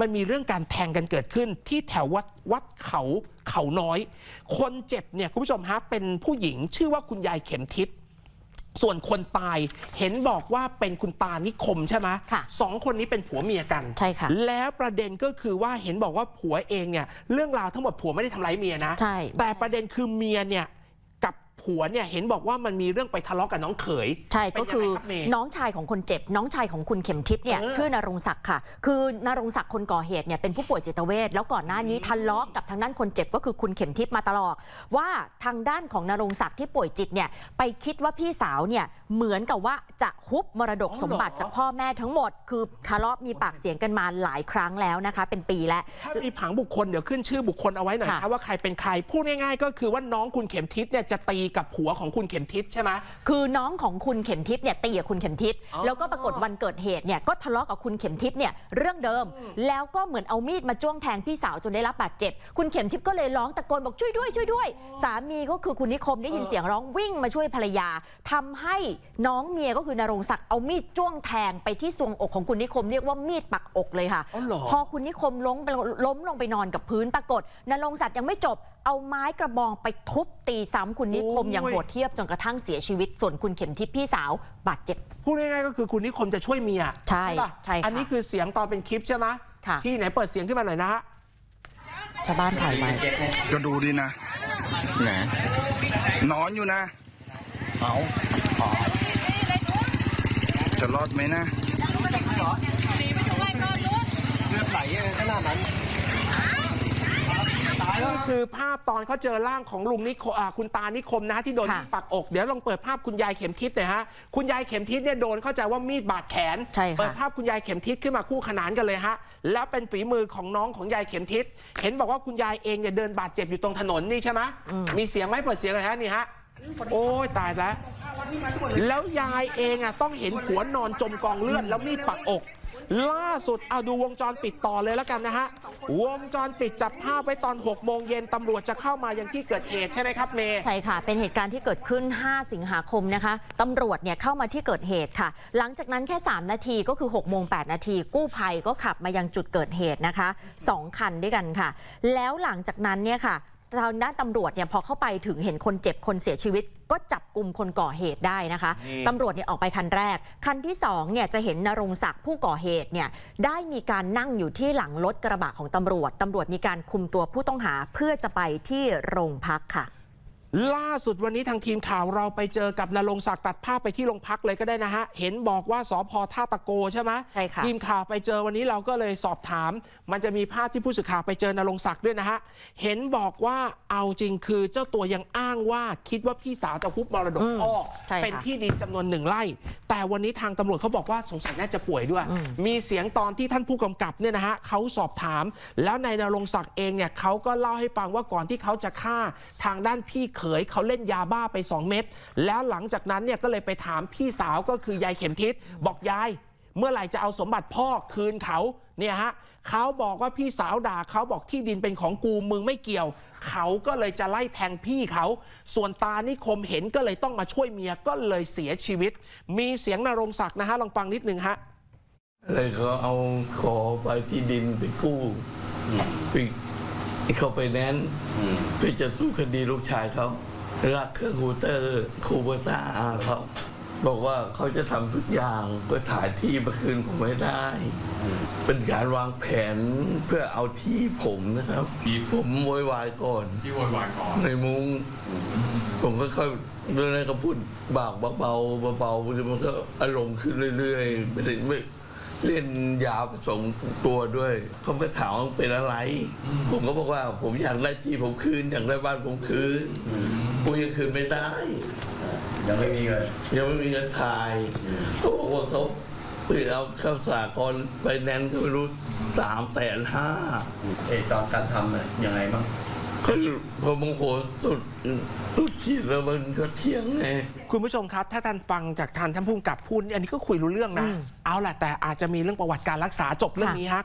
มันมีเรื่องการแทงกันเกิดขึ้นที่แถววัดวัดเขาเขาน้อย คนเจ็บเนี่ยคุณผู้ชมฮะเป็นผู้หญิงชื่อว่าคุณยายเข็มทิศส่วนคนตายเห็นบอกว่าเป็นคุณตานิคมใช่ไหมค่ะสองคนนี้เป็นผัวเมียกันใช่ค่ะแล้วประเด็นก็คือว่าเห็นบอกว่าผัวเองเนี่ยเรื่องราวทั้งหมดผัวไม่ได้ทำร้ายเมียนะใช่แต่ประเด็นคือเมียเนี่ยกับ ผัวเนี่ยเห็นบอกว่ามันมีเรื่องไปทะเลาะกับน้องเขย ใช่เป็นก็ยังคือไงรับเมย์น้องชายของคนเจ็บ น้องชายของคุณเข็มทิพย์เนี่ยเออชื่อนรงศักดิ์ค่ะ คือนรงศักดิ์คนก่อเหตุเนี่ยเป็นผู้ป่วยจิตเวชแล้วก่อนหน้านี้ทะเลาะกับทางด้านคนเจ็บก็คือคุณเข็มทิพย์มาตลอด ว่าทางด้านของนรงศักดิ์ที่ป่วยจิตเนี่ยไปคิดว่าพี่สาวเนี่ยเหมือนกับว่าจะฮุบมรดกอ๋อเหรอสมบัติจากพ่อแม่ทั้งหมด คือทะเลาะมีปากเสียงกันมาหลายครั้งแล้วนะคะ เป็นปีแล้วถ้ามีผังบุคคลเดี๋ยวขึ้นชื่อบุคคลเอาไว้หน่อยค่ะนะว่าใครเป็นใครพูดง่าย ๆ ก็คือว่าน้องคุณเข็มทิศเนี่ยจะตีกับผัวของคุณเข็มทิศใช่ไหม คือน้องของคุณเข็มทิพย์เนี่ยตีกับคุณเข็มทิพย์อ๋อแล้วก็ปรากฏวันเกิดเหตุเนี่ยก็ทะเลาะกับคุณเข็มทิพย์เนี่ยเรื่องเดิม แล้วก็เหมือนเอามีดมาจ้วงแทงพี่สาวจนได้รับบาดเจ็บ คุณเข็มทิพย์ก็เลยร้องตะโกนบอกช่วยด้วยช่วยด้วย สามีก็คือคุณนิคมได้ยินเสียงร้องวิ่งมาช่วยภรรยาทำให้น้องเมียก็คือนรงศักดิ์เอามีดจ้วงแทงไปที่ทรวงอกของคุณนิคมเรียกว่ามีดปักอกเลยค่ะ อ๋อเหรอ พอคุณนิคมล้มไปล้มลงไปนอนกับพื้นปรากฏนรงศักดิ์ยังไม่จบ เอาไม้กระบองไปทุบตีซ้ำคุณนิคมอย่างโหดเทียบจนกระทั่งเสียชีวิต ส่วนคุณเข็มทิพย์พี่สาวบาดเจ็บ พูดง่ายๆก็คือคุณนิคมจะช่วยเมียใช่ป่ะใช่ค่ะอันนี้คือเสียงตอนเป็นคลิปใช่ไหมค่ะที่ไหนเปิดเสียงขึ้นมาหน่อยนะฮะชาวบ้านถ่ายไว้ก็ดูดีนะไหนนอนอยู่นะเอาจะรอดไหมนะเลือดไหลขนาดนั้นนี่ คือภาพตอนเขาเจอร่างของลุงนิคมอ่าคุณตานิคมนะที่โดนค่ะมีดปักอก เดี๋ยวลองเปิดภาพคุณยายเข็มทิศหน่อยฮะ คุณยายเข็มทิศเนี่ยโดนเข้าใจว่ามีดบาดแขน ใช่ค่ะ เปิดภาพคุณยายเข็มทิศขึ้นมาคู่ขนานกันเลยฮะ แล้วเป็นฝีมือของน้องของยายเข็มทิศ เห็นบอกว่าคุณยายเองเนี่ยเดินบาดเจ็บอยู่ตรงถนนนี่ใช่ไหมมีเสียงไหมเปิดเสียงเลยฮะนี่ฮะ โอ้ยตายแล้ว แล้วยายเองอะต้องเห็นผัวนอนจมกองเลือดแล้วมีดปักอก ล่าสุดเอาดูวงจรปิดต่อเลยแล้วกันนะฮะ วงจรปิดจับภาพไว้ตอน 6 โมงเย็นตำรวจจะเข้ามายังที่เกิดเหตุใช่ไหมครับเมย์ ใช่ค่ะ เป็นเหตุการณ์ที่เกิดขึ้น 5 สิงหาคมนะคะตำรวจเนี่ยเข้ามาที่เกิดเหตุค่ะ หลังจากนั้นแค่ 3 นาทีก็คือ 6 โมง 8 นาที กู้ภัยก็ขับมายังจุดเกิดเหตุนะคะ 2 คันด้วยกันค่ะ แล้วหลังจากนั้นเนี่ยค่ะ ทางด้านตำรวจเนี่ยพอเข้าไปถึงเห็นคนเจ็บคนเสียชีวิต ก็จับกลุ่มคนก่อเหตุได้นะคะนี่ตำรวจเนี่ยออกไปคันแรก คันที่สองเนี่ยจะเห็นนรงศักดิ์ผู้ก่อเหตุเนี่ยได้มีการนั่งอยู่ที่หลังรถกระบะของตำรวจตำรวจมีการคุมตัวผู้ต้องหาเพื่อจะไปที่โรงพักค่ะ ล่าสุดวันนี้ทางทีมข่าวเราไปเจอกับนรงศักดิ์ตัดภาพไปที่โรงพักเลยก็ได้นะฮะ เห็นบอกว่าสพท่าตะโกใช่ไหมใช่ค่ะทีมข่าวไปเจอวันนี้เราก็เลยสอบถาม มันจะมีภาพที่ผู้สื่อข่าวไปเจอนรงศักดิ์ด้วยนะฮะ เห็นบอกว่าเอาจริงคือเจ้าตัวยังอ้างว่าคิดว่าพี่สาวจะฮุบมรดกอืมพ่อใช่ค่ะเป็นที่ดินจำนวนหนึ่งไร่ แต่วันนี้ทางตำรวจเขาบอกว่าสงสัยน่าจะป่วยด้วย มีเสียงตอนที่ท่านผู้กำกับเนี่ยนะฮะเขาสอบถาม แล้วนายนรงศักดิ์เองเนี่ยเขาก็เล่าให้ฟังว่าก่อนที่เขาจะฆ่าทางด้านพี่เขยเขาเล่นยาบ้าไป 2 เม็ดแล้วหลังจากนั้นเนี่ยก็เลยไปถามพี่สาวก็คือยายเข็มทิศบอกยาย เมื่อไหร่จะเอาสมบัติพ่อคืนเขาเนี่ยฮะเขาบอกว่าพี่สาวด่าเขาบอกที่ดินเป็นของกูมึงไม่เกี่ยว เขาก็เลยจะไล่แทงพี่เขา ส่วนตานิคมเห็นก็เลยต้องมาช่วยเมียก็เลยเสียชีวิต มีเสียงนรงศักดิ์นะฮะลองฟังนิดนึงฮะเลยเขาเอาขอไปที่ดินไปกู้ไป เขาไปแนนซ์เพื่อจะสู้คดีลูกชายเขารักเครื่องคูเตอร์คูเบอร์ต้าอาเขาบอกว่าเขาจะทำทุกอย่างเพื่อถ่ายที่มาคืนผมไม่ได้ เป็นการวางแผนเพื่อเอาที่ผมนะครับผมโวยวายก่อนที่โวยวายก่อนในมุง้งผมก็ค่อยเรื่องนั้นก็พูดบากเบาๆเบาๆมันก็อารมณ์ขึ้นเรื่อยๆไม่ได้ไม่ เล่นยาผสมตัวด้วยเขาก็ถามว่าเป็นอะไร ผมก็บอกว่าผมอยากได้ที่ผมคืนอยากได้บ้านผมคืนกูยังคืนไม่ได้ ยังไม่มีเงินยังไม่มีเงินถ่ายเขาบอกว่าเขาเพื่อเอาเข้าสากลไปแนนซ์ก็ไม่รู้สามแสนห้าไอตอนการทำน่ะยังไงบ้าง ก็พอโมโหสุดสุดขีดแล้วมันก็เที่ยงไง คุณผู้ชมครับ ถ้าท่านฟังจากทานท่านผู้กำกับพูดอันนี้ก็คุยรู้เรื่องนะ เอาแหละแต่อาจจะมีเรื่องประวัติการรักษาจบเรื่องนี้ฮะ